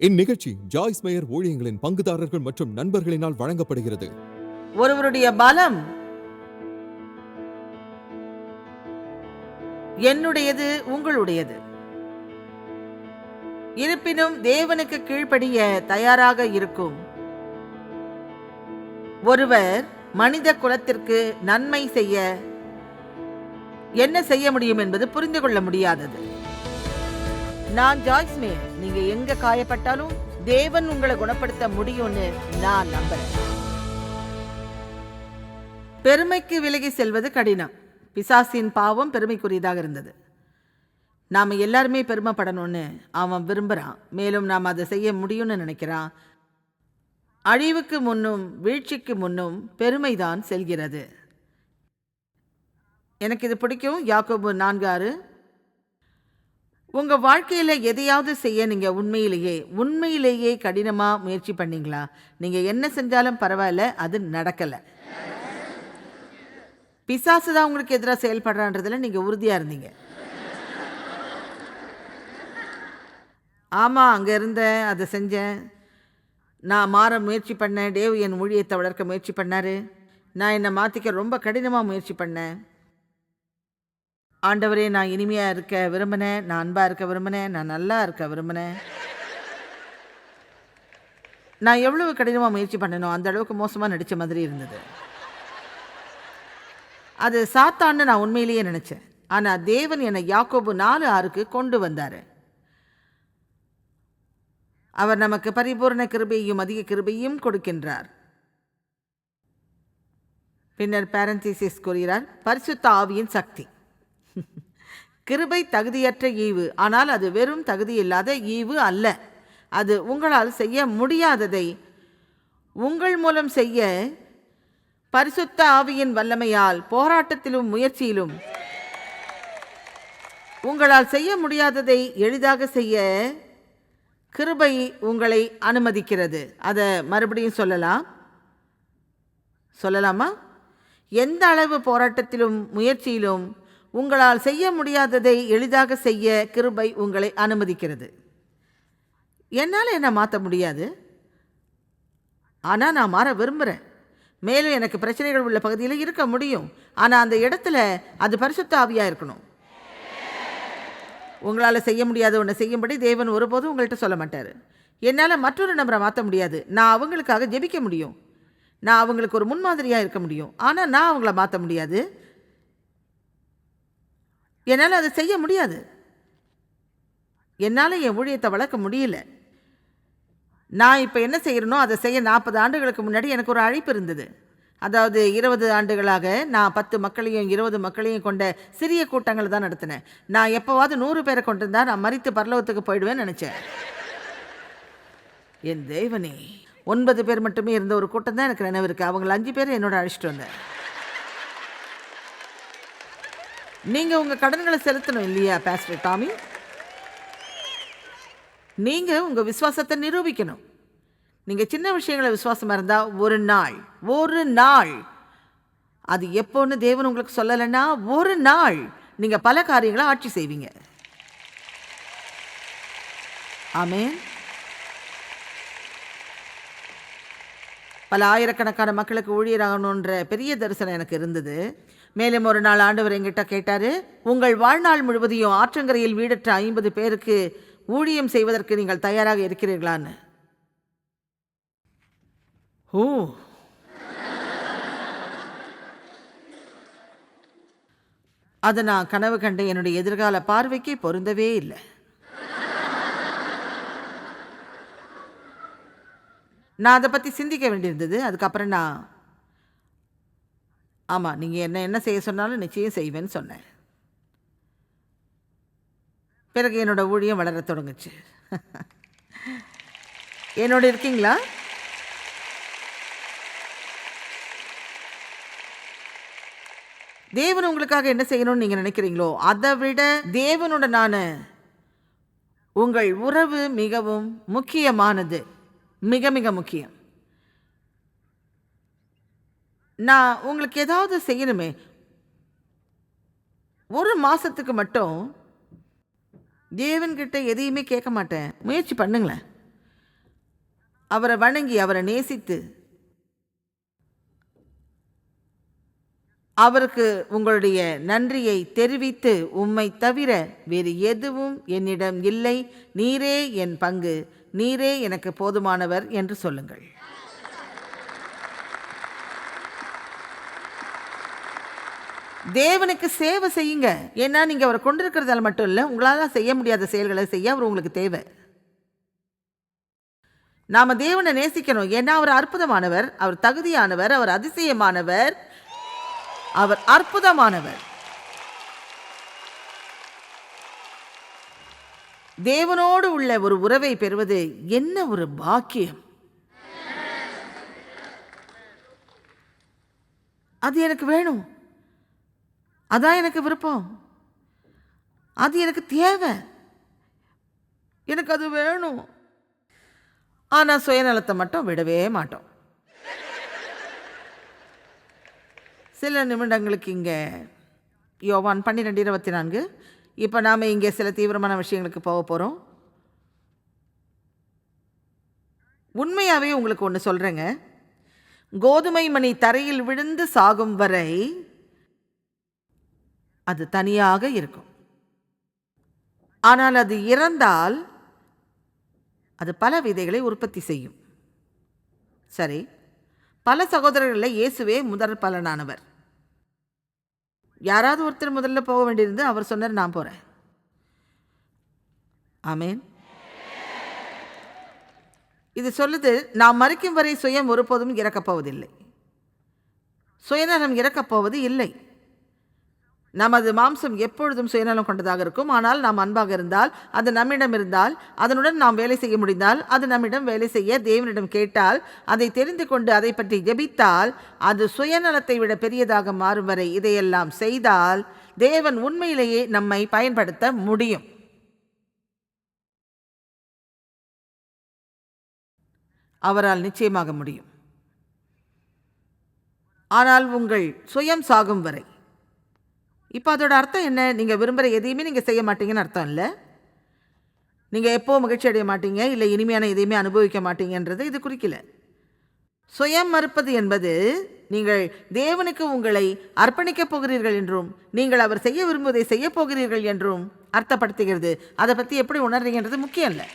இந்நிகழ்ச்சி Joyce mayor ஊழியங்களின் பங்குதாரர்கள் மற்றும் நண்பர்களினால் வழங்கப்படுகிறது. ஒருவருடைய பலம் என்னுடையது உங்களுடையது. இருப்பினும் தேவனுக்கு கீழ்ப்படிய தயாராக இருக்கும். ஒருவர் மனித குலத்திற்கு நன்மை செய்ய என்ன செய்ய முடியும் என்பது புரிந்து கொள்ள முடியாதது. நான் ஜாய்ஸ் மேயர் நீங்க எங்க காயப்பட்டாலும் தேவன் உங்களை குணப்படுத்த முடியும்னு நான் நம்புறேன். பெருமைக்கு விலகி செல்வது கடினம். பிசாசின் பாவம் பெருமைக்குரியதாக இருந்தது. நாம் எல்லாருமே பெருமைப்படணும்னு அவன் விரும்புகிறான் மேலும் நாம் அதை செய்ய முடியும்னு நினைக்கிறான். அழிவுக்கு முன்னும் வீழ்ச்சிக்கு முன்னும் பெருமைதான் செல்கிறது. எனக்கு இது பிடிக்கும். யாக்கோபு நான்கு ஆறு உங்கள் வாழ்க்கையில் எதையாவது செய்ய நீங்கள் உண்மையிலேயே உண்மையிலேயே கடினமாக முயற்சி பண்ணீங்களா? நீங்கள் என்ன செஞ்சாலும் பரவாயில்ல அது நடக்கலை. பிசாசு தான் உங்களுக்கு எதிராக செயல்படுறான்றதில் நீங்கள் உறுதியாக இருந்தீங்க. ஆமாம் அங்கே இருந்தேன் அதை செஞ்சேன். நான் மாற முயற்சி பண்ணேன் டேவ் என் ஊழியத்தை வளர்க்க முயற்சி பண்ணார். நான் என்னை மாற்றிக்க ரொம்ப கடினமாக முயற்சி பண்ணேன். ஆண்டவரே நான் இனிமையாக இருக்க விரும்பினேன். நான் அன்பாக இருக்க விரும்பினேன். நான் நல்லா இருக்க விரும்பினேன். நான் எவ்வளவு கடினமாக முயற்சி பண்ணணும் அந்த அளவுக்கு மோசமாக நடித்த மாதிரி இருந்தது. அது சாத்தான்னு நான் உண்மையிலேயே நினச்சேன். ஆனால் தேவன் என்னை யாக்கோபு நாலு ஆறுக்கு கொண்டு வந்தார். அவர் நமக்கு பரிபூர்ண கிருபையும் அதிக கிருபையும் கொடுக்கின்றார். பின்னர் பேரந்திசிஸ் கூறுகிறார் பரிசுத்த ஆவியின் சக்தி. கிருபை தகுதியற்ற ஈவு. ஆனால் அது வெறும் தகுதியில்லாத ஈவு அல்ல. அது உங்களால் செய்ய முடியாததை உங்கள் மூலம் செய்ய பரிசுத்த ஆவியின் வல்லமையால் போராட்டத்திலும் முயற்சியிலும் உங்களால் செய்ய முடியாததை எளிதாக செய்ய கிருபை உங்களை அனுமதிக்கிறது. அதை மறுபடியும் சொல்லலாம். சொல்லலாமா? எந்த அளவு போராட்டத்திலும் முயற்சியிலும் உங்களால் செய்ய முடியாததை எளிதாக செய்ய கிருபை உங்களை அனுமதிக்கிறது. என்னால் என்ன மாற்ற முடியாது? ஆனால் நான் மாற விரும்புகிறேன் மேலும் எனக்கு பிரச்சனைகள் உள்ள பகுதியில் இருக்க முடியும். ஆனால் அந்த இடத்துல அது பரிசுத்த ஆவியாக இருக்கணும். உங்களால் செய்ய முடியாத ஒன்று செய்யும்படி தேவன் ஒருபோதும் உங்கள்கிட்ட சொல்ல மாட்டார். என்னால் மற்றொரு நபரை மாற்ற முடியாது. நான் அவங்களுக்காக ஜெபிக்க முடியும். நான் அவங்களுக்கு ஒரு முன்மாதிரியாக இருக்க முடியும். ஆனால் நான் அவங்கள மாற்ற முடியாது. என்னால் அதை செய்ய முடியாது. என்னால் என் ஊழியத்தை வளர்க்க முடியல. நான் இப்போ என்ன செய்கிறனோ அதை செய்ய நாற்பது ஆண்டுகளுக்கு முன்னாடி எனக்கு ஒரு அழைப்பு இருந்தது. அதாவது இருபது ஆண்டுகளாக நான் பத்து மக்களையும் இருபது மக்களையும் கொண்ட சிறிய கூட்டங்களை தான் நடத்தினேன். நான் எப்போவாவது நூறு பேரை கொண்டிருந்தா நான் மறித்து பரலோகத்துக்கு போயிடுவேன்னு நினச்சேன். என் தேவனே ஒன்பது பேர் மட்டுமே இருந்த ஒரு கூட்டம் தான் எனக்கு நினைவு இருக்குது அவங்கள அஞ்சு பேர் என்னோட அழைச்சிட்டு வந்தேன். நீங்கள் உங்கள் கடன்களை செலுத்தணும் இல்லையா பேஸ்டர் டாமி நீங்கள் உங்கள் விசுவாசத்தை நிரூபிக்கணும். நீங்கள் சின்ன விஷயங்களை விசுவாசமாக இருந்தால் ஒரு நாள் ஒரு நாள். அது எப்போன்னு தேவன் உங்களுக்கு சொல்லலைன்னா ஒரு நாள் நீங்கள் பல காரியங்களை ஆட்சி செய்வீங்க. ஆமே பல ஆயிரக்கணக்கான மக்களுக்கு ஊழியராகணுன்ற பெரிய தரிசனம் எனக்கு இருந்தது. மேலும் ஒரு நாள் ஆண்டவர் என்கிட்ட கேட்டார் உங்கள் வாழ்நாள் முழுவதையும் ஆற்றங்கரையில் வீடற்ற ஐம்பது பேருக்கு ஊழியம் செய்வதற்கு நீங்கள் தயாராக இருக்கிறீர்களான்னு. ஓ அதை நான் கனவு கண்ட என்னுடைய எதிர்கால பார்வைக்கு பொருந்தவே இல்லை. நான் அதை பற்றி சிந்திக்க வேண்டியிருந்தது. அதுக்கப்புறம் நான் ஆமாம் நீங்கள் என்ன என்ன செய்ய சொன்னாலும் நிச்சயம் செய்வேன்னு சொன்னேன். பிறகு என்னோடய ஊழியம் வளர தொடங்குச்சு. என்னோட இருக்கீங்களா? தேவன் உங்களுக்காக என்ன செய்யணும்னு நீங்கள் நினைக்கிறீங்களோ அதை விட தேவனுடனான உங்கள் உறவு மிகவும் முக்கியமானது. மிக மிக முக்கியம். நான் உங்களுக்கு ஏதாவது செய்யணுமே? ஒரு மாதத்துக்கு மட்டும் தேவன்கிட்ட எதையுமே கேட்க மாட்டேன். முயற்சி பண்ணுங்களேன். அவரை வணங்கி அவரை நேசித்து அவருக்கு உங்களுடைய நன்றியை தெரிவித்து உம்மை தவிர வேறு எதுவும் என்னிடம் இல்லை. நீரே என் பங்கு. நீரே எனக்கு போதுமானவர் என்று சொல்லுங்கள். தேவனுக்கு சேவை செய்யுங்க. ஏன்னா நீங்கள் அவரை கொண்டிருக்கிறதால மட்டும் இல்லை உங்களால் செய்ய முடியாத செயல்களை செய்ய அவர் உங்களுக்கு தேவை. நாம் தேவனை நேசிக்கணும். ஏன்னா அவர் அற்புதமானவர் அவர் தகுதியானவர் அவர் அதிசயமானவர் அவர் அற்புதமானவர். தேவனோடு உள்ள ஒரு உறவை பெறுவது என்ன ஒரு பாக்கியம்? அது எனக்கு வேணும். அதான் எனக்கு விருப்பம். அது எனக்கு தேவை. எனக்கு அது வேணும். ஆனால் சுயநலத்தை மட்டும் விடவே மாட்டோம். சில நிமிடங்களுக்கு இங்கே யோவான் பன்னிரெண்டு இருபத்தி நான்கு இப்போ நாம் இங்கே சில தீவிரமான விஷயங்களுக்கு போக போகிறோம் உண்மையாகவே உங்களுக்கு ஒன்று சொல்கிறேங்க கோதுமை மணி தரையில் விழுந்து சாகும் வரை அது தனியாக இருக்கும். ஆனால் அது இறந்தால் அது பல விதைகளை உற்பத்தி செய்யும். சரி பல சகோதரர்களில் இயேசுவே முதற் பலனானவர் யாராவது ஒருத்தர் முதல்ல போக வேண்டியிருந்து அவர் சொன்னார் நான் போகிறேன் ஆமேன். இது சொல்லுது நாம் மறிக்கும் வரை சுயம் ஒருபோதும் இறக்கப் போவதில்லை சுயநலம் இறக்கப்போவது இல்லை. நமது மாம்சம் எப்பொழுதும் சுயநலம் கொண்டதாக இருக்கும். ஆனால் நாம் அன்பாக இருந்தால் அது நம்மிடம் இருந்தால் அதனுடன் நாம் வேலை செய்ய முடிந்தால் அது நம்மிடம் வேலை செய்ய தேவனிடம் கேட்டால் அதை தெரிந்து கொண்டு அதை பற்றி ஜெபித்தால் அது சுயநலத்தை விட பெரியதாக மாறும் வரை இதையெல்லாம் செய்தால் தேவன் உண்மையிலேயே நம்மை பயன்படுத்த முடியும். அவரால் நிச்சயமாக முடியும். ஆனால் உங்கள் சுயம் சாகும் வரை இப்போ அதோட அர்த்தம் என்ன? நீங்கள் விரும்புகிற எதையுமே நீங்கள் செய்ய மாட்டீங்கன்னு அர்த்தம் இல்லை. நீங்கள் எப்போது மகிழ்ச்சி அடைய மாட்டீங்க இல்லை இனிமையான எதையுமே அனுபவிக்க மாட்டீங்கன்றது இது குறிக்கல சுயம் மறுப்பது என்பது நீங்கள் தேவனுக்கு உங்களை அர்ப்பணிக்கப் போகிறீர்கள் என்றும் நீங்கள் அவர் செய்ய விரும்புவதை செய்ய போகிறீர்கள் என்றும் அர்த்தப்படுத்துகிறது. அதை பற்றி எப்படி உணர்றீங்கன்றது முக்கியம் இல்லை.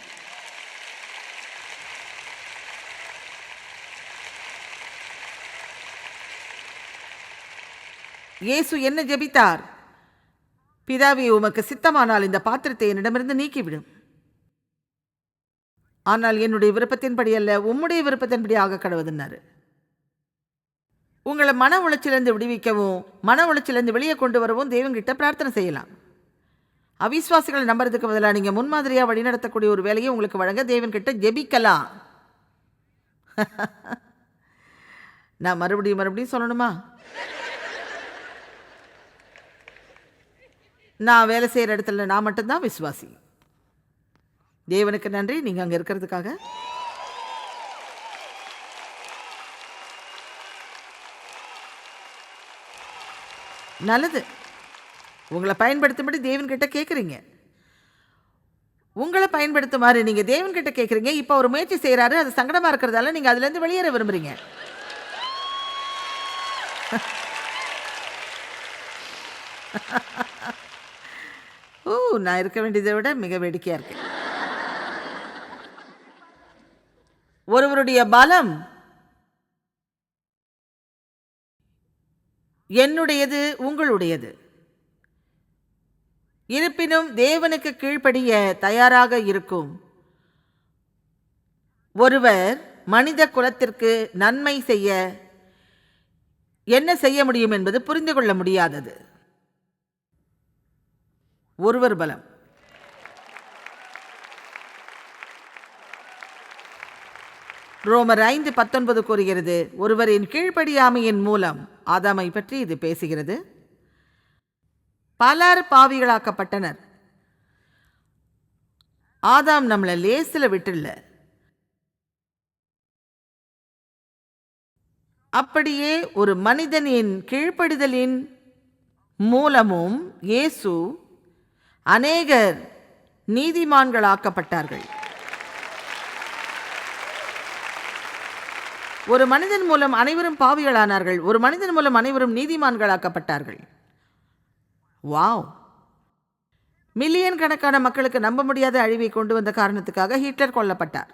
இயேசு என்ன ஜெபித்தார்? பிதாவி உமக்கு சித்தமானால் இந்த பாத்திரத்தை என்னிடமிருந்து நீக்கிவிடும். ஆனால் என்னுடைய விருப்பத்தின்படி அல்ல உம்முடைய விருப்பத்தின்படி ஆக கடவுதுன்னாரு. உங்களை மன உளைச்சிலிருந்து விடுவிக்கவும் மன உளைச்சிலிருந்து வெளியே கொண்டு வரவும் தெய்வங்கிட்ட பிரார்த்தனை செய்யலாம். அவிஸ்வாசிகளை நம்புறதுக்கு பதிலாக நீங்கள் முன்மாதிரியாக வழிநடத்தக்கூடிய ஒரு வேலையை உங்களுக்கு வழங்க தேவன்கிட்ட ஜெபிக்கலாம். நான் மறுபடியும் மறுபடியும் சொல்லணுமா? நான் வேலை செய்கிற இடத்துல நான் மட்டும்தான் விசுவாசி. தேவனுக்கு நன்றி. நீங்கள் அங்கே இருக்கிறதுக்காக. நல்லது. உங்களை பயன்படுத்தும்படி தேவன்கிட்ட கேட்குறீங்க உங்களை பயன்படுத்துமாறு நீங்கள் தேவன்கிட்ட கேட்குறீங்க இப்போ ஒரு முயற்சி செய்கிறாரு அது சங்கடமாக இருக்கிறதால நீங்கள் அதுலேருந்து வெளியேற விரும்புகிறீங்க ஓ நான் இருக்க வேண்டியதை விட மிக வேடிக்கையாக இருக்கேன் ஒருவருடைய பலம் என்னுடையது உங்களுடையது. இருப்பினும் தேவனுக்கு கீழ்ப்படிய தயாராக இருக்கும் ஒருவர் மனித குலத்திற்கு நன்மை செய்ய என்ன செய்ய முடியும் என்பது புரிந்து கொள்ள முடியாதது. ஒருவர் பலம். ரோமர் ஐந்து பத்தொன்பது கூறுகிறது ஒருவரின் கீழ்ப்படியாமையின் மூலம் ஆதாமை பற்றி இது பேசுகிறது. பலர் பாவிகளாக்கப்பட்டனர். ஆதாம் நம்மளை லேசில் விட்டுல அப்படியே ஒரு மனிதனின் கீழ்ப்படிதலின் மூலமும் இயேசு அநேகர் நீதிமான்களாக்கப்பட்டார்கள். ஒரு மனிதன் மூலம் அனைவரும் பாவிகளானார்கள். ஒரு மனிதன் மூலம் அனைவரும் நீதிமான்களாக்கப்பட்டார்கள். வாவ். மில்லியன் கணக்கான மக்களுக்கு நம்ப முடியாத அழிவை கொண்டு வந்த காரணத்துக்காக ஹிட்லர் கொல்லப்பட்டார்.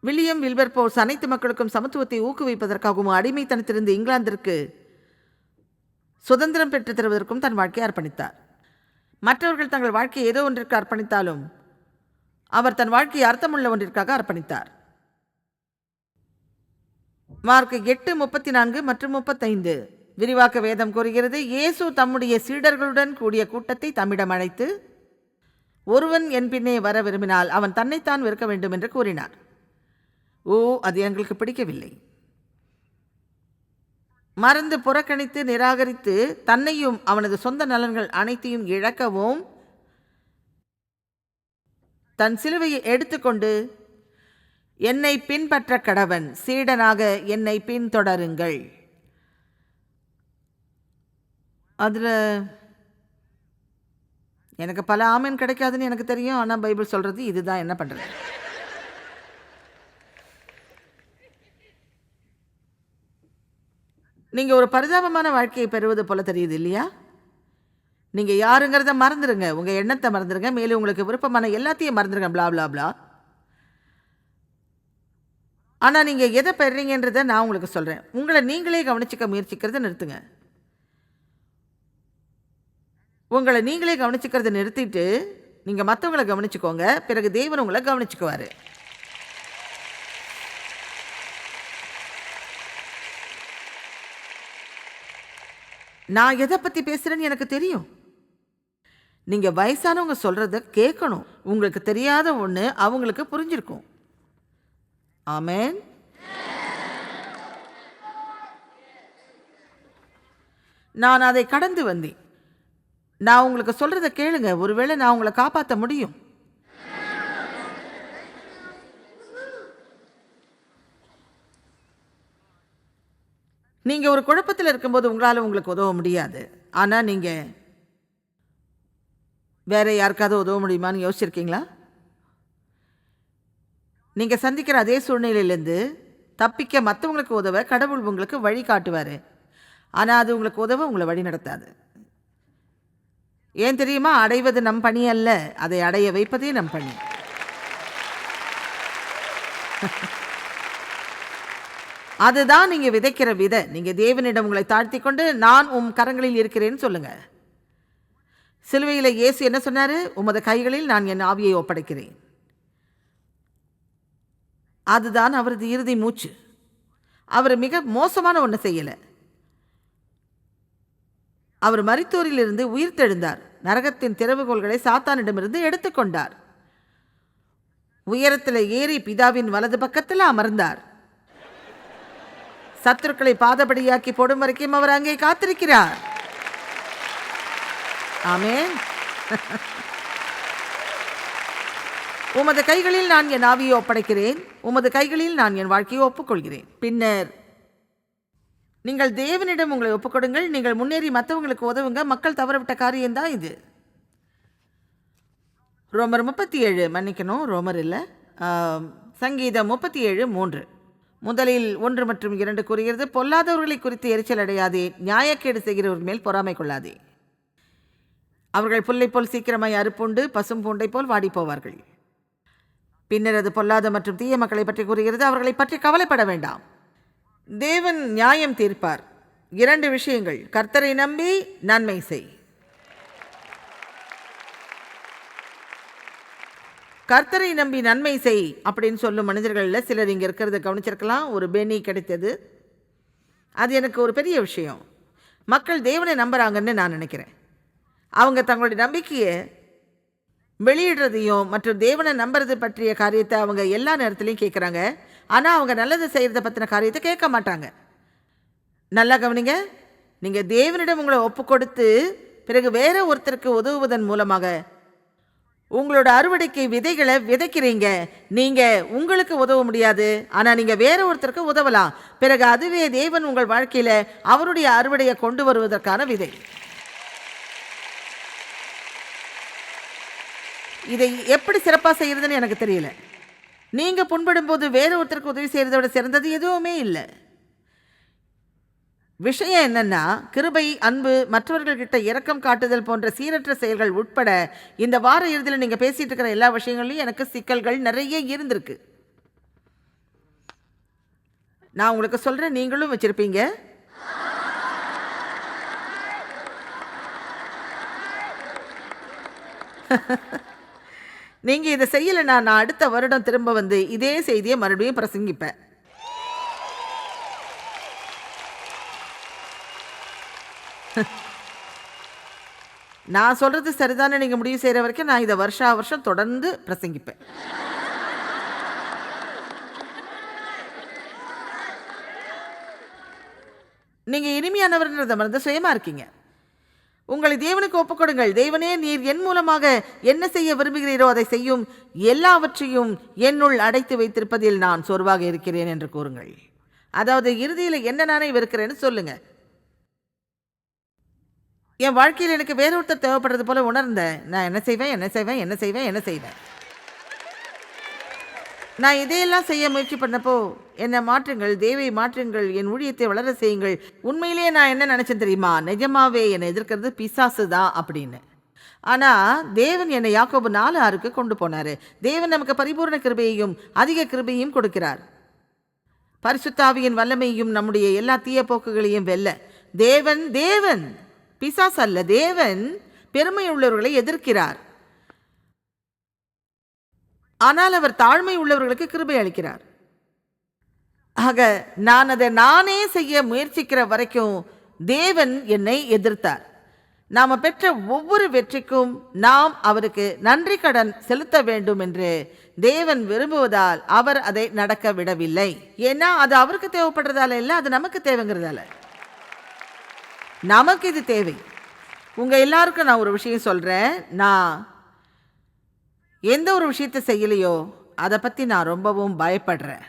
வில்லியம் வில்பர்போர்ஸ் அனைத்து மக்களுக்கும் சமத்துவத்தை ஊக்குவிப்பதற்காகவும் அடிமைத்தனத்திலிருந்து இங்கிலாந்திற்கு சுதந்திரம் பெற்றுத் தருவதற்கும் தன் வாழ்க்கையை அர்ப்பணித்தார். மற்றவர்கள் தங்கள் வாழ்க்கையை ஏதோ ஒன்றிற்கு அர்ப்பணித்தாலும் அவர் தன் வாழ்க்கையை அர்த்தமுள்ள ஒன்றிற்காக அர்ப்பணித்தார். மார்க் எட்டு முப்பத்தி நான்கு மற்றும் முப்பத்தைந்து. விரிவாக்க வேதம் கூறுகிறது இயேசு தம்முடைய சீடர்களுடன் கூடிய கூட்டத்தை தம்மிடம் அழைத்து ஒருவன் என் பின்னே வர விரும்பினால் அவன் தன்னைத்தான் விற்க வேண்டும் என்று கூறினார். ஓ அது எங்களுக்கு பிடிக்கவில்லை. மறந்து புறக்கணித்து நிராகரித்து தன்னையும் அவனது சொந்த நலன்கள் அனைத்தையும் இழக்கவும் தன் சிலுவையை எடுத்துக்கொண்டு என்னை பின்பற்ற கடவன் சீடனாக என்னை பின்தொடருங்கள். அதில் எனக்கு பல ஆமீன் கிடைக்காதுன்னு எனக்கு தெரியும். ஆனால் பைபிள் சொல்கிறது இதுதான். என்ன பண்ணுறது நீங்கள் ஒரு பரிதாபமான வாழ்க்கையை பெறுவது போல தெரியுது இல்லையா? நீங்கள் யாருங்கிறத மறந்துடுங்க உங்கள் எண்ணத்தை மறந்துடுங்க மேலும் உங்களுக்கு விருப்பமான எல்லாத்தையும் மறந்துடுங்க பிளா பிளா ஆனால் நீங்கள் எதை பெறீங்கன்றதை நான் உங்களுக்கு சொல்கிறேன் உங்களை நீங்களே கவனிச்சிக்க முயற்சிக்கிறத நிறுத்துங்க. உங்களை நீங்களே கவனிச்சுக்கிறத நிறுத்திட்டு நீங்கள் மற்றவங்களை கவனிச்சுக்கோங்க. பிறகு தேவன் உங்களை கவனிச்சுக்குவார். நான் எதை பற்றி பேசுகிறேன்னு எனக்கு தெரியும். நீங்கள் வயசானவங்க சொல்கிறத கேட்கணும். உங்களுக்கு தெரியாத ஒன்று அவங்களுக்கு புரிஞ்சிருக்கும். ஆமேன். நான் அதை கடந்து வந்தேன். நான் உங்களுக்கு சொல்கிறத கேளுங்க. ஒருவேளை நான் உங்களை காப்பாற்ற முடியும். நீங்கள் ஒரு குழப்பத்தில் இருக்கும்போது உங்களால் உங்களுக்கு உதவ முடியாது. ஆனால் நீங்கள் வேறு யாருக்காவது உதவ முடியுமான்னு யோசிச்சிருக்கீங்களா? நீங்கள் சந்திக்கிற அதே சூழ்நிலையிலேருந்து தப்பிக்க மற்றவங்களுக்கு உதவ கடவுள் உங்களுக்கு வழி காட்டுவார். ஆனால் அது உங்களுக்கு உதவ உங்களை வழி நடத்தாது. ஏன் தெரியுமா? அடைவது நம் பணி அல்ல. அதை அடைய வைப்பதே நம் பணி. அதுதான் நீங்கள் விதைக்கிற விதை. நீங்கள் தேவனிடம் உங்களை தாழ்த்தி கொண்டு நான் உம் கரங்களில் இருக்கிறேன்னு சொல்லுங்க. சிலுவையில் இயேசு என்ன சொன்னார்? உமது கைகளில் நான் என் ஆவியை ஒப்படைக்கிறேன். அதுதான் அவரது இறுதி மூச்சு. அவர் மிக மோசமான ஒன்று செய்யலை. அவர் மரித்தோரிலிருந்து உயிர்த்தெழுந்தார் நரகத்தின் திறவுகோள்களை சாத்தானிடமிருந்து எடுத்துக்கொண்டார். உயரத்தில் ஏறி பிதாவின் வலது பக்கத்தில் அமர்ந்தார். சத்துருக்களை பாதபடியாக்கி போடும் வரைக்கும் அவர் அங்கே காத்திருக்கிறார். ஆமென். உமது கைகளில் நான் என் ஆவியை ஒப்படைக்கிறேன். உமது கைகளில் நான் என் வாழ்க்கையை ஒப்புக்கொள்கிறேன். பின்னர் நீங்கள் தேவனிடம் உங்களை ஒப்புக்கொடுங்கள். நீங்கள் முன்னேறி மற்றவங்களுக்கு உதவுங்க. மக்கள் தவறவிட்ட காரியம்தான் இது. ரோமர் முப்பத்தி ஏழு மன்னிக்கணும் ரோமர் இல்லை. சங்கீதம் முப்பத்தி ஏழு மூன்று. முதலில் ஒன்று மற்றும் இரண்டு கூறுகிறது. பொல்லாதவர்களை குறித்து எரிச்சல் அடையாதே நியாயக்கேடு செய்கிறவர் மேல் பொறாமை கொள்ளாதே. அவர்கள் புல்லை போல் சீக்கிரமாய் அறுப்புண்டு பசும் பூண்டை போல் வாடிப்போவார்கள். பின்னர் அது பொல்லாத மற்றும் தீய மக்களை பற்றி கூறுகிறது. அவர்களை பற்றி கவலைப்பட வேண்டாம். தேவன் நியாயம் தீர்ப்பார். இரண்டு விஷயங்கள். கர்த்தரை நம்பி நன்மை செய். கர்த்தரை நம்பி நன்மை செய் அப்படின்னு சொல்லும் மனிதர்களில் சிலர் இங்கே இருக்கிறத கவனிச்சிருக்கலாம். ஒரு பெனி கிடைத்தது. அது எனக்கு ஒரு பெரிய விஷயம். மக்கள் தேவனை நம்புகிறாங்கன்னு நான் நினைக்கிறேன். அவங்க தங்களுடைய நம்பிக்கையை வெளியிடுறதையும் மற்றும் தேவனை நம்புறது பற்றிய காரியத்தை அவங்க எல்லா நேரத்துலையும் கேட்குறாங்க ஆனால் அவங்க நல்லது செய்கிறத பற்றின காரியத்தை கேட்க மாட்டாங்க. நல்லா கவனிங்க. நீங்கள் தேவனிடம் உங்களை ஒப்பு கொடுத்து பிறகு வேற ஒருத்தருக்கு உதவுவதன் மூலமாக உங்களோட அறுவடைக்கு விதைகளை விதைக்கிறீங்க. நீங்கள் உங்களுக்கு உதவ முடியாது. ஆனால் நீங்கள் வேற ஒருத்தருக்கு உதவலாம். பிறகு அதுவே தேவன் உங்கள் வாழ்க்கையில் அவருடைய அறுவடையை கொண்டு வருவதற்கான விதை. இதை எப்படி சிறப்பாக செய்யறதுன்னு எனக்கு தெரியல. நீங்க புண்படும் போது வேற ஒருத்தருக்கு உதவி செய்கிறத விட சிறந்தது எதுவுமே இல்லை. விஷயம் என்னன்னா கிருபை அன்பு மற்றவர்கள்கிட்ட இரக்கம் காட்டுதல் போன்ற சீரற்ற செயல்கள் உட்பட இந்த வார இறுதியில் நீங்கள் பேசிகிட்டு இருக்கிற எல்லா விஷயங்கள்லையும் எனக்கு சிக்கல்கள் நிறைய இருந்திருக்கு. நான் உங்களுக்கு சொல்கிறேன் நீங்களும் வச்சுருப்பீங்க. நீங்கள் இதை செய்யலைன்னா நான் அடுத்த வருடம் திரும்ப வந்து இதே செய்தியை மறுபடியும் பிரசங்கிப்பேன். நான் சொல்றது சரிதானே நீங்க முடிவு செய்யற வரைக்கும் நான் இதை வருஷா வருஷம் தொடர்ந்து பிரசங்கிப்பேன். நீங்க இனிமையானவர்ன்றதை மறந்து சுயமா இருக்கீங்க. உங்களை தேவனுக்கு ஒப்புக்கொடுங்கள் தேவனே நீர் என் மூலமாக என்ன செய்ய விரும்புகிறீரோ அதை செய்யும். எல்லாவற்றையும் என்னுள் அடைத்து வைத்திருப்பதில் நான் சோர்வாக இருக்கிறேன் என்று கூறுங்கள். அதாவது இறுதியில் என்ன நானே வெறுக்கிறேன்னு சொல்லுங்கள் என் வாழ்க்கையில் எனக்கு வேறொருத்தர் தேவைப்படுறது போல உணர்ந்தேன். நான் என்ன செய்வேன் என்ன செய்வேன் என்ன செய்வேன் என்ன செய்வேன்? நான் இதையெல்லாம் செய்ய முயற்சி பண்ணப்போ என்னை மாற்றுங்கள் தேவை மாற்றுங்கள் என் ஊழியத்தை வளர செய்யுங்கள். உண்மையிலேயே நான் என்ன நினச்சேன் தெரியுமா? நிஜமாவே என்னை எதிர்க்கிறது பிசாசு தான் அப்படின்னு. ஆனால் தேவன் என்னை யாக்கோபு நாலு ஆறுக்கு கொண்டு போனார். தேவன் நமக்கு பரிபூர்ண கிருபையையும் அதிக கிருபையும் கொடுக்கிறார். பரிசுத்தாவியின் வல்லமையும் நம்முடைய எல்லா தீய போக்குகளையும் வெல்ல. தேவன் தேவன்! பிசாஸ் அல்ல தேவன் பெருமை உள்ளவர்களை எதிர்க்கிறார். ஆனால் அவர் தாழ்மை உள்ளவர்களுக்கு கிருபை அளிக்கிறார். ஆக நான் அதை நானே செய்ய முயற்சிக்கிற வரைக்கும் தேவன் என்னை எதிர்த்தார். நாம் பெற்ற ஒவ்வொரு வெற்றிக்கும் நாம் அவருக்கு நன்றி கடன் செலுத்த வேண்டும் என்று தேவன் விரும்புவதால் அவர் அதை நடக்க விடவில்லை. ஏன்னா அது அவருக்கு தேவைப்படுறதால இல்லை அது நமக்கு தேவைங்கிறதால. நமக்கு இது தேவை. உங்கள் எல்லாருக்கும் நான் ஒரு விஷயம் சொல்கிறேன் நான் எந்த ஒரு விஷயத்தை செய்யலையோ அதை பற்றி நான் ரொம்பவும் பயப்படுறேன்.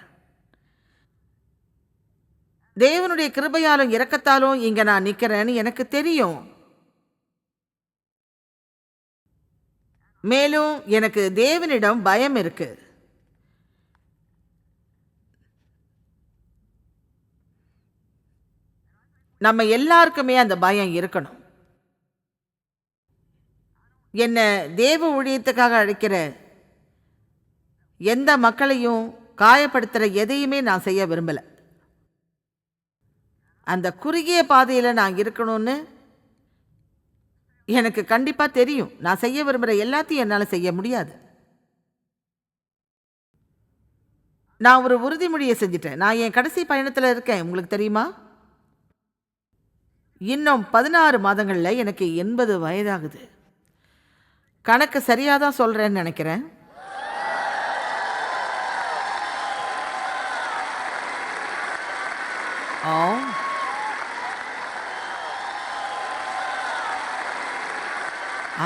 தேவனுடைய கிருபையாலும் இறக்கத்தாலும் இங்கே நான் நிற்கிறேன்னு எனக்கு தெரியும். மேலும் எனக்கு தேவனிடம் பயம் இருக்குது நம்ம எல்லாருக்குமே அந்த பயம் இருக்கணும். என்ன தேவ ஊழியத்துக்காக அழைக்கிற எந்த மக்களையும் காயப்படுத்துகிற எதையுமே நான் செய்ய விரும்பலை. அந்த குறுகிய பாதையில் நான் இருக்கணும்னு எனக்கு கண்டிப்பாக தெரியும். நான் செய்ய விரும்புகிற எல்லாத்தையும் என்னால் செய்ய முடியாது. நான் ஒரு உறுதிமொழியை செஞ்சிட்டேன். நான் என் கடைசி பயணத்தில் இருக்கேன். உங்களுக்கு தெரியுமா? இன்னும் பதினாறு மாதங்களில் எனக்கு எண்பது வயதாகுது. கணக்கு சரியாக தான் சொல்கிறேன்னு நினைக்கிறேன். ஆ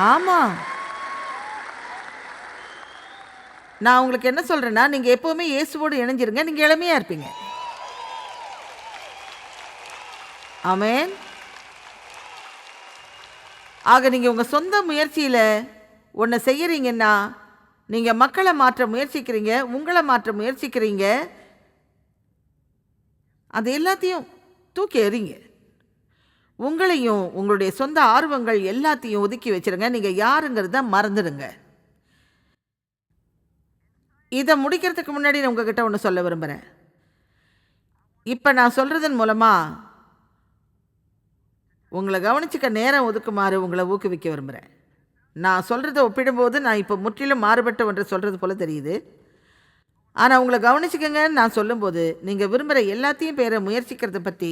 ஆமாம் நான் உங்களுக்கு என்ன சொல்கிறேன்னா நீங்கள் எப்போவுமே இயேசுவோடு இணைஞ்சிருங்க நீங்கள் இளமையாக இருப்பீங்க. ஆமென். ஆக நீங்கள் உங்கள் சொந்த முயற்சியில் ஒன்று செய்கிறீங்கன்னா நீங்கள் மக்களை மாற்ற முயற்சிக்கிறீங்க உங்களை மாற்ற முயற்சிக்கிறீங்க அது எல்லாத்தையும் தூக்கி எறிங்க. உங்களையும் உங்களுடைய சொந்த ஆர்வங்கள் எல்லாத்தையும் ஒதுக்கி வச்சிருங்க. நீங்கள் யாருங்கிறத மறந்துடுங்க. இதை முடிக்கிறதுக்கு முன்னாடி நான் உங்ககிட்ட ஒன்று சொல்ல விரும்புகிறேன் இப்போ நான் சொல்கிறதன் மூலமாக உங்களை கவனிச்சிக்க நேரம் ஒதுக்குமாறு உங்களை ஊக்குவிக்க விரும்புகிறேன் நான் சொல்கிறத ஒப்பிடும்போது நான் இப்போ முற்றிலும் மாறுபட்ட ஒன்று சொல்கிறது போல தெரியுது. ஆனால் உங்களை கவனிச்சிக்கங்கன்னு நான் சொல்லும்போது நீங்கள் விரும்புகிற எல்லாத்தையும் பேர முயற்சிக்கிறத பற்றி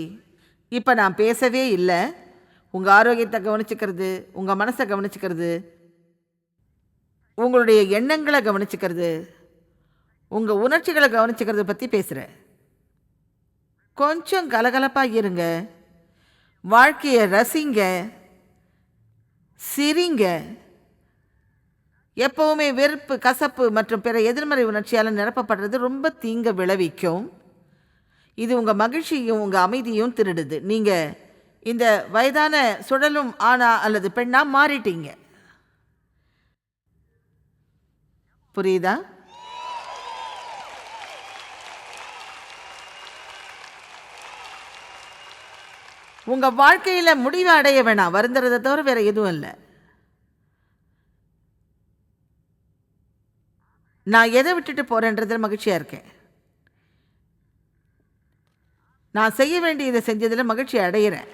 இப்போ நான் பேசவே இல்லை. உங்கள் ஆரோக்கியத்தை கவனிச்சுக்கிறது உங்கள் மனசை கவனிச்சுக்கிறது உங்களுடைய எண்ணங்களை கவனிச்சுக்கிறது உங்கள் உணர்ச்சிகளை கவனிச்சுக்கிறத பற்றி பேசுகிறேன் கொஞ்சம் கலகலப்பாக இருங்க. வாழ்க்கையை ரசிங்க சிரிங்க. எப்பவுமே வெறுப்பு கசப்பு மற்றும் பிற எதிர்மறை உணர்ச்சியால் நிரப்பப்படுறது ரொம்ப தீங்க விளைவிக்கும். இது உங்கள் மகிழ்ச்சியும் உங்கள் அமைதியும் திருடுது. நீங்கள் இந்த வயதான சுழலும் ஆணா அல்லது பெண்ணா மாறிட்டீங்க. புரியுதா? உங்கள் வாழ்க்கையில் முடிவை அடைய வேணாம். வருந்துறதை தவிர வேறு எதுவும் இல்லை. நான் எதை விட்டுட்டு போகிறேன்றதில் மகிழ்ச்சியாக இருக்கேன். நான் செய்ய வேண்டியதை செஞ்சதில் மகிழ்ச்சி அடைகிறேன்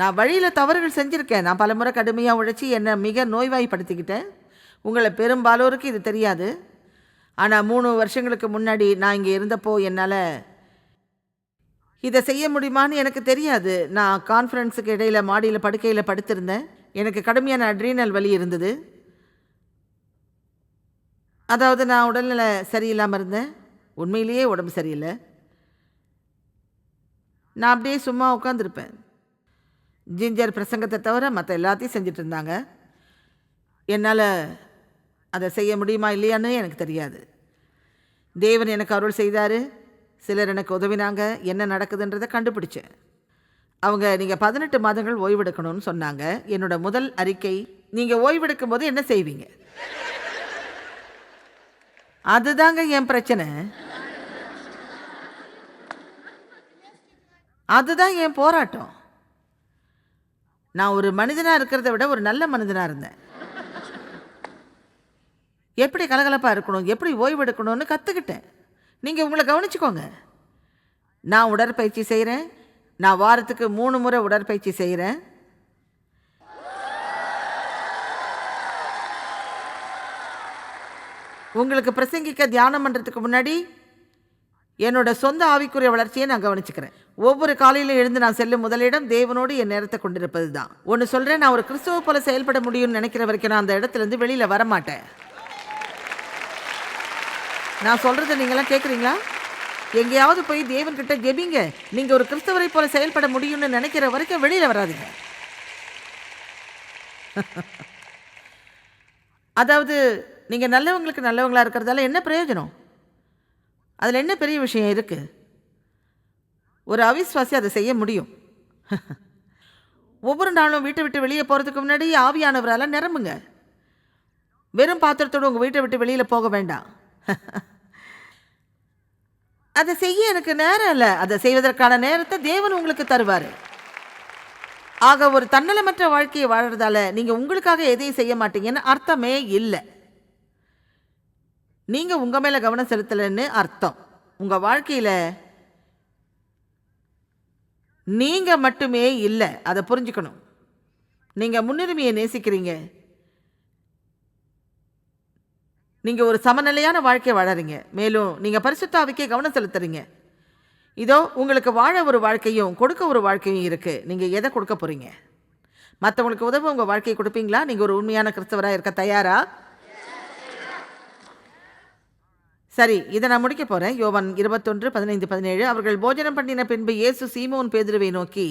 நான் வழியில் தவறுகள் செஞ்சுருக்கேன். நான் பலமுறை கடுமையாக உழைச்சி என்னை மிக நோய்வாய்ப்படுத்திக்கிட்டேன். உங்களை பெரும்பாலோருக்கு இது தெரியாது. ஆனால் மூணு வருஷங்களுக்கு முன்னாடி நான் இங்கே இருந்தப்போ என்னால் இதை செய்ய முடியுமான்னு எனக்கு தெரியாது. நான் கான்ஃபரன்ஸுக்கு இடையில் மாடியில் படுக்கையில் படுத்திருந்தேன். எனக்கு கடுமையான அட்ரீனல் வலி இருந்தது. அதாவது நான் உடல்நிலை சரியில்லாமல் இருந்தேன். உண்மையிலேயே உடம்பு சரியில்லை. நான் அப்படியே சும்மா உட்காந்துருப்பேன் ஜிஞ்சர் பிரசங்கத்தை தவிர மற்ற எல்லாத்தையும் செஞ்சுட்டு இருந்தாங்க. என்னால் அதை செய்ய முடியுமா இல்லையான்னு எனக்கு தெரியாது. தேவன் எனக்கு அருள் செய்தார். சிலர் எனக்கு உதவினாங்க என்ன நடக்குதுன்றதை கண்டுபிடிச்சேன் அவங்க நீங்கள் பதினெட்டு மாதங்கள் ஓய்வெடுக்கணும்னு சொன்னாங்க. என்னோட முதல் அறிக்கை நீங்கள் ஓய்வெடுக்கும் போது என்ன செய்வீங்க? அதுதாங்க என் பிரச்சனை. அதுதான் என் போராட்டம். நான் ஒரு மனிதனாக இருக்கிறத விட ஒரு நல்ல மனிதனாக இருந்தேன். எப்படி கலகலப்பாக இருக்கணும்? எப்படி ஓய்வெடுக்கணும்னு கற்றுக்கிட்டேன் நீங்கள் உங்களை கவனிச்சுக்கோங்க. நான் உடற்பயிற்சி செய்கிறேன் நான் வாரத்துக்கு மூணு முறை உடற்பயிற்சி செய்கிறேன் உங்களுக்கு பிரசங்கிக்க தியானம் பண்ணுறதுக்கு முன்னாடி என்னோட சொந்த ஆவிக்குரிய வளர்ச்சியை நான் கவனிச்சுக்கிறேன். ஒவ்வொரு காலையிலும் எழுந்து நான் செல்லும் முதலிடம் தேவனோடு என் நேரத்தை கொண்டிருப்பது தான் ஒன்று சொல்கிறேன் நான் ஒரு கிறிஸ்துவ போல செயல்பட முடியும்னு நினைக்கிற வரைக்கும் நான் அந்த இடத்துலேருந்து வெளியில் வரமாட்டேன். நான் சொல்கிறத நீங்களாம் கேட்குறீங்களா எங்கேயாவது போய் தேவன்கிட்ட ஜெபிங்க. நீங்கள் ஒரு கிறிஸ்தவரை போல செயல்பட முடியும்னு நினைக்கிற வரைக்கும் வெளியில் வராதீங்க. அதாவது நீங்கள் நல்லவங்களுக்கு நல்லவங்களாக இருக்கிறதால என்ன பிரயோஜனம்? அதில் என்ன பெரிய விஷயம் இருக்குது ஒரு அவிஸ்வாசி அதை செய்ய முடியும். ஒவ்வொரு நாளும் வீட்டை விட்டு வெளியே போகிறதுக்கு முன்னாடி ஆவியானவரால் நிரம்புங்க. வெறும் பாத்திரத்தோடு உங்கள் வீட்டை விட்டு வெளியில் போக வேண்டாம். அதை செய்ய எனக்கு நேரம் இல்லை. அதை செய்வதற்கான நேரத்தை தேவன் உங்களுக்கு தருவார். ஆக ஒரு தன்னலமற்ற வாழ்க்கையை வாழறதால நீங்கள் உங்களுக்காக எதையும் செய்ய மாட்டீங்கன்னு அர்த்தமே இல்லை. நீங்கள் உங்கள் மேலே கவனம் செலுத்தலைன்னு அர்த்தம். உங்கள் வாழ்க்கையில் நீங்கள் மட்டுமே இல்லை. அதை புரிஞ்சுக்கணும். நீங்கள் முன்னுரிமையை நேசிக்கிறீங்க. நீங்கள் ஒரு சமநிலையான வாழ்க்கை வாழறீங்க. மேலும் நீங்கள் பரிசுத்தாவிக்கே கவனம் செலுத்துறீங்க. இதோ உங்களுக்கு வாழ ஒரு வாழ்க்கையும் கொடுக்க ஒரு வாழ்க்கையும் இருக்குது நீங்கள் எதை கொடுக்க போகிறீங்க மற்றவங்களுக்கு உதவ உங்கள் வாழ்க்கையை கொடுப்பீங்களா? நீங்கள் ஒரு உண்மையான கிறிஸ்தவராக இருக்க தயாரா? சரி இதை நான் முடிக்க போகிறேன் யோவான் இருபத்தொன்று பதினைந்து பதினேழு. அவர்கள் போஜனம் பண்ணின பின்பு இயேசு சீமோன் பேதுருவை நோக்கி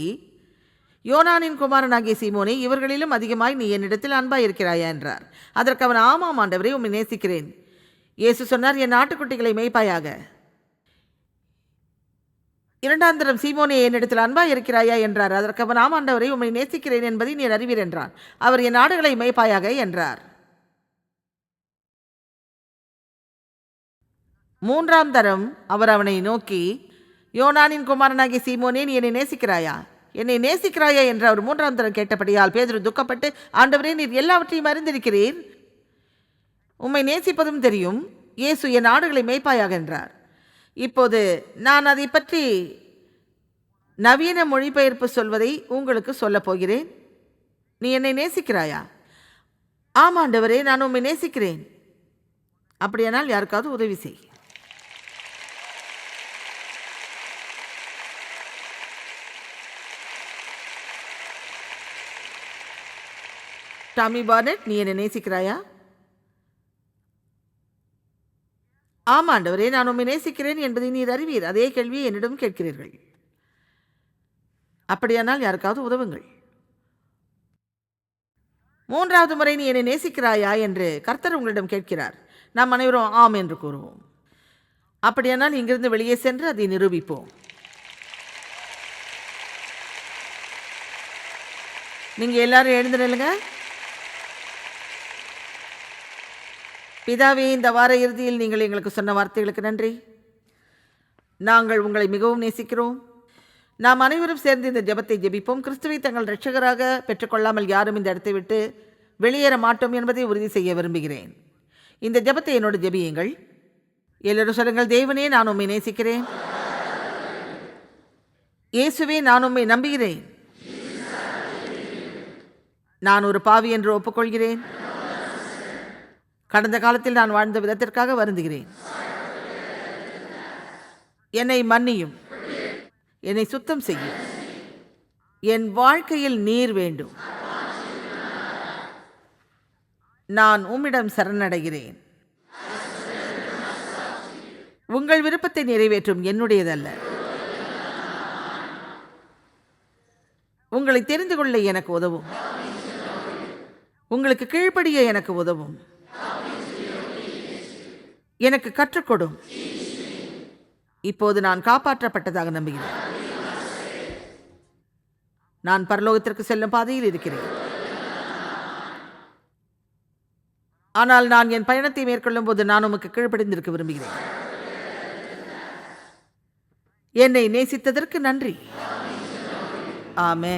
யோனானின் குமாரனாகிய சீமோனே இவர்களிலும் அதிகமாய் நீ என்னிடத்தில் அன்பாய் இருக்கிறாயா என்றார். அதற்கு அவன் ஆமாம் ஆண்டவரை உம்மை நேசிக்கிறேன். இயேசு சொன்னார் என் நாட்டுக்குட்டிகளை மேய்ப்பாயாக. இரண்டாம் தரம் சீமோனே என்னிடத்தில் அன்பாய் இருக்கிறாயா? என்றார். அதற்கு அவன் ஆம் ஆண்டவரை உம்மை நேசிக்கிறேன் என்பதை நீர் அறிவீர் என்றான். அவர் என் நாடுகளை மேய்ப்பாயாக என்றார். மூன்றாம் தரம் அவர் அவனை நோக்கி யோனானின் குமாரனாகிய சீமோனே நீ என்னை நேசிக்கிறாயா? என்னை நேசிக்கிறாயா என்று அவர் மூன்றாம் தரம் கேட்டபடியால் பேதுரு துக்கப்பட்டு ஆண்டவரே நீர் எல்லாவற்றையும் அறிந்திருக்கிறீர். உம்மை நேசிப்பதும் தெரியும். இயேசு என் ஆடுகளை மேய்ப்பாயாக என்றார். இப்போது நான் அதை பற்றி நவீன மொழிபெயர்ப்பு சொல்வதை உங்களுக்கு சொல்லப் போகிறேன். நீ என்னை நேசிக்கிறாயா? ஆமாண்டவரே நான் உம்மை நேசிக்கிறேன். அப்படியானால் யாருக்காவது உதவி செய் டாமி பார்னட் நீ என்னை நேசிக்கிறாயா? ஆமாண்டவரே நான் உண்மை நேசிக்கிறேன் என்பதை நீர் அறிவீர். அதே கேள்வியை என்னிடம் கேட்கிறீர்கள். அப்படியானால் யாருக்காவது உதவுங்கள். மூன்றாவது முறை நீ என்னை நேசிக்கிறாயா என்று கர்த்தர் உங்களிடம் கேட்கிறார். நாம் அனைவரும் ஆம் என்று கூறுவோம். அப்படியானால் இங்கிருந்து வெளியே சென்று அதை நிரூபிப்போம். நீங்கள் எல்லாரும் எழுந்து நில்லுங்க. பிதாவே இந்த வார இறுதியில் நீங்கள் எங்களுக்கு சொன்ன வார்த்தைகளுக்கு நன்றி. நாங்கள் உங்களை மிகவும் நேசிக்கிறோம். நாம் அனைவரும் சேர்ந்து இந்த ஜெபத்தை ஜெபிப்போம். கிறிஸ்துவை தங்கள் ரட்சகராக பெற்றுக்கொள்ளாமல் யாரும் இந்த இடத்தை விட்டு வெளியேற மாட்டோம் என்பதை உறுதி செய்ய விரும்புகிறேன். இந்த ஜெபத்தை என்னோடு ஜெபியுங்கள். எல்லோரும் சொல்லுங்கள் தேவனே நான் உண்மை நேசிக்கிறேன். இயேசுவே நான் உண்மை நம்புகிறேன். நான் ஒரு பாவி என்று ஒப்புக்கொள்கிறேன். கடந்த காலத்தில் நான் வாழ்ந்த விதத்திற்காக வருந்துகிறேன். என்னை மன்னியும். என்னை சுத்தம் செய்யும். என் வாழ்க்கையில் நீர் வேண்டும். நான் உம்மிடம் சரணடைகிறேன். உங்கள் விருப்பத்தை நிறைவேற்றும் என்னுடையதல்ல. உங்களை தெரிந்து கொள்ள எனக்கு உதவும். உங்களுக்கு கீழ்ப்படிய எனக்கு உதவும். எனக்கு கற்றுக்கொடும் இப்போது நான் காப்பாற்றப்பட்டதாக நம்புகிறேன். நான் பரலோகத்திற்கு செல்லும் பாதையில் இருக்கிறேன். ஆனால் நான் என் பயணத்தை மேற்கொள்ளும் போது நான் உமக்கு கீழ்ப்படிந்திருக்க விரும்புகிறேன். என்னை நேசித்ததற்கு நன்றி. ஆமே